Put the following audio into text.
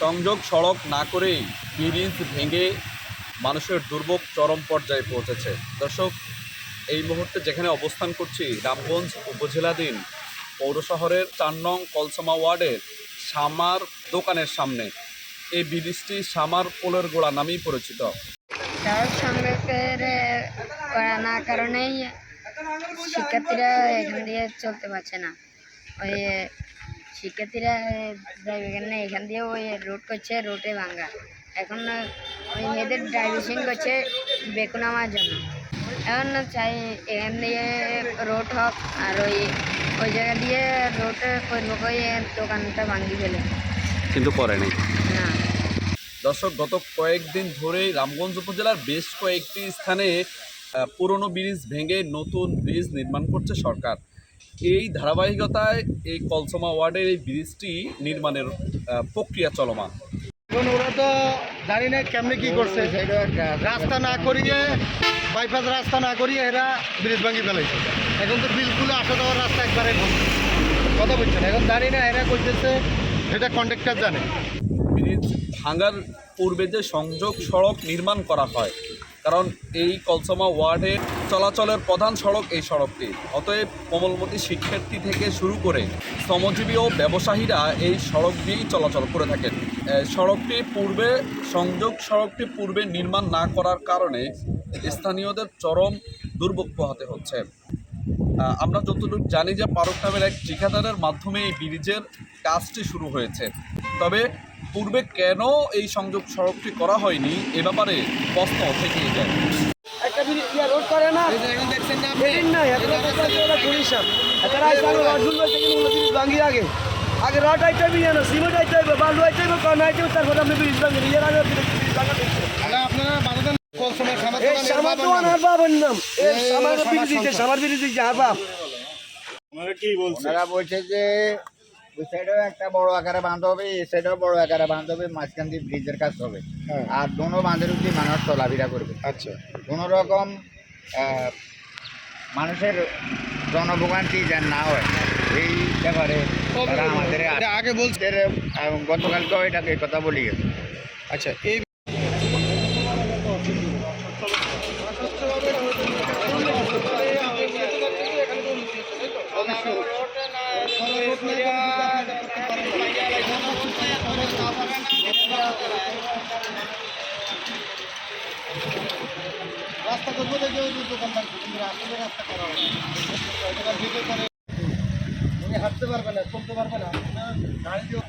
সংযোগ সড়ক না করেই ব্রিজ ভেঙে মানুষের দুর্ভোগ চরম পর্যায়ে পৌঁছেছে। দর্শক, এই মুহূর্তে যেখানে অবস্থান করছি, রামগঞ্জ উপজেলাধীন পৌর শহরের চার নং কলসমা ওয়ার্ডের সামার দোকানের সামনে। এই ব্রিজটি সামার পোলের গোড়া নামেই পরিচিত। না কারণেই শিক্ষার্থীরা এখান দিয়ে চলতে পারছে না। ওই শিক্ষার্থীরা এখানে এখান দিয়ে ওই রোড করছে রোডে ভাঙ্গা। এখন ওই মেয়েদের ড্রাইভিং করছে বেকুনামার জন্য। এখন চাই এখান দিয়ে রোড হোক আর ওই ওই জায়গা দিয়ে রোড করব কই দোকানটা ভাঙ্গি ফেলে। কিন্তু করে নেই। না। দর্শক গত কয়েকদিন ধরেই রামগঞ্জ উপজেলার বেশ কয়েকটি স্থানে পুরনো ব্রিজ ভেঙে নতুন ব্রিজ নির্মাণ করছে সরকার। এই ধারাবাহিকতায় এই কলসমা ওয়ার্ডের এই ব্রিজটি নির্মাণের প্রক্রিয়া চলমান। এখন ওরা তো জানি না কেমনে কি করছে। রাস্তা না করিয়ে বাইপাস রাস্তা না করিয়ে এরা ব্রিজ ভাঙি ফেলাইছে। এখন তো বিলকুল আসা যাওয়ার রাস্তা একবারে কথা বলছেন এখন জানি না এরা করতেছে সেটা কন্ট্রাক্টর জানে। ব্রিজ ভাঙার পূর্বে যে সংযোগ সড়ক নির্মাণ করা হয়, কারণ এই কলসমা ওয়ার্ডে চলাচলের প্রধান সড়ক এই সড়কটি। অতএব কোমলমতি শিক্ষার্থী থেকে শুরু করে শ্রমজীবী ও ব্যবসায়ীরা এই সড়ক দিয়েই চলাচল করে থাকেন। সড়কটি পূর্বে, সংযোগ সড়কটি পূর্বে নির্মাণ না করার কারণে স্থানীয়দের চরম দুর্ভোগ পোহাতে হচ্ছে। আমরা যতটুকু জানি যে পারক নামের এক ঠিকাদারের মাধ্যমে এই ব্রিজের কাজটি শুরু হয়েছে। তবে পূর্বে কেন এই সংযোগ সড়কটি করা হয়নি এ ব্যাপারে প্রশ্ন থেকেই যায়। একটা ইয়া রোড করে না? আগে থেকে মূল ব্রিজ ভাঙি আগে। আগে রড আইতে বি না সিমেন্ট আইতে হবে বালু আইতে হবে কর্ন আইতে হবে তারপর আপনি ব্রিজ ভাঙি ইয়ের আগে ব্রিজ ভাঙা দেখছে তাহলে আপনারা বাধা দেন কলসময় খামার এই সামার তো আর বাবার নাম। এই সামার ব্রিজ দিচ্ছে সামার ব্রিজ দিচ্ছে আর বাপ। ওনারা বলছে? যে ওই সাইডেও একটা বড় আকারে বাঁধ হবে এই সাইডেও বড় আকারে বাঁধ হবে মাঝখান দিয়ে ব্রিজের কাজ হবে। হ্যাঁ। আর দোনো বাঁধের উপরে মানুষ চলাফেরা করবে। আচ্ছা। কোনো রকম আহ, মানুষের জনভোগান্তি যেন না হয় এই ব্যাপারে আমাদের আগে বলছে। গতকালকেও এটাকে কথা বলি গেছে আচ্ছা এই রাস্তা করব দেখে ওই দোকানদার রাস্তা রাস্তা করা হবে উনি হাঁটতে পারবে না, চলতে পারবে না। গাড়ি দিয়ে